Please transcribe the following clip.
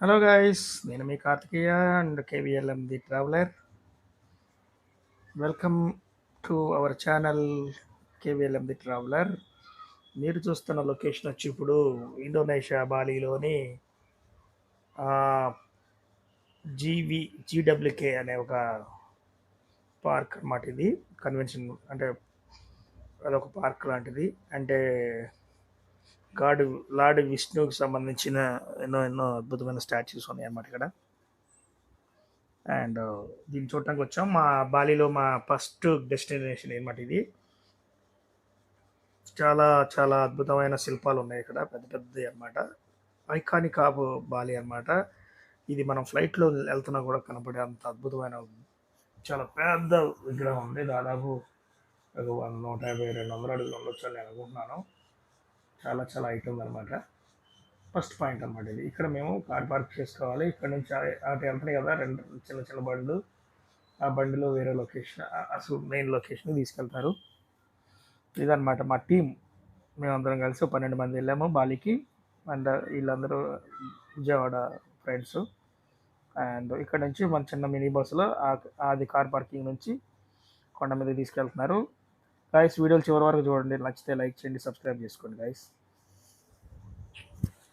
Hello guys నేను మీ Karthikeya and KVLM the traveller welcome to our channel KVLM the traveller మీరు చూస్తున్న location వచ్చి ఇప్పుడు ఇండోనేషియా బాలీలోని జీవి జీడబ్ల్యూకే అనే ఒక పార్క్ అన్నమాట ఇది. కన్వెన్షన్ అంటే అదొక పార్క్ లాంటిది. అంటే గాడ్ లార్డ్ విష్ణువుకి సంబంధించిన ఎన్నో ఎన్నో అద్భుతమైన స్టాచ్యూస్ ఉన్నాయి అన్నమాట ఇక్కడ. అండ్ uh, దీన్ని చూడటానికి వచ్చాం. మా బాలీలో మా ఫస్ట్ డెస్టినేషన్ అనమాట ఇది. చాలా చాలా అద్భుతమైన శిల్పాలు ఉన్నాయి ఇక్కడ పెద్ద పెద్దది అన్నమాట. ఐకానిక్ ఆఫ్ బాలి అన్నమాట. ఇది మనం ఫ్లైట్లో వెళ్తున్నా కూడా కనపడే అంత అద్భుతమైన చాలా పెద్ద విగ్రహం ఉంది. దాదాపు ఒక నూట యాభై రెండు వందల అడుగులు ఉండొచ్చు అని అనుకుంటున్నాను. చాలా చాలా ఐటమ్ అనమాట ఫస్ట్ పాయింట్ అనమాట ఇది. ఇక్కడ మేము కార్ పార్క్ చేసుకోవాలి. ఇక్కడ నుంచి అటు వెళ్తున్నాయి కదా రెండు చిన్న చిన్న బండ్లు. ఆ బండిలో వేరే లొకేషన్ అసలు మెయిన్ లొకేషన్ తీసుకెళ్తారు. ఇదనమాట మా టీం మేమందరం కలిసి ఒక పన్నెండు మంది వెళ్ళాము బాలికి. అండ్ వీళ్ళందరూ విజయవాడ ఫ్రెండ్స్. అండ్ ఇక్కడ నుంచి మన చిన్న మినీ బస్సులో అది కార్ పార్కింగ్ నుంచి కొండ మీద తీసుకెళ్తున్నారు. గైస్ వీడియోలు చివరి వరకు చూడండి. నచ్చితే లైక్ చేయండి సబ్స్క్రైబ్ చేసుకోండి గైస్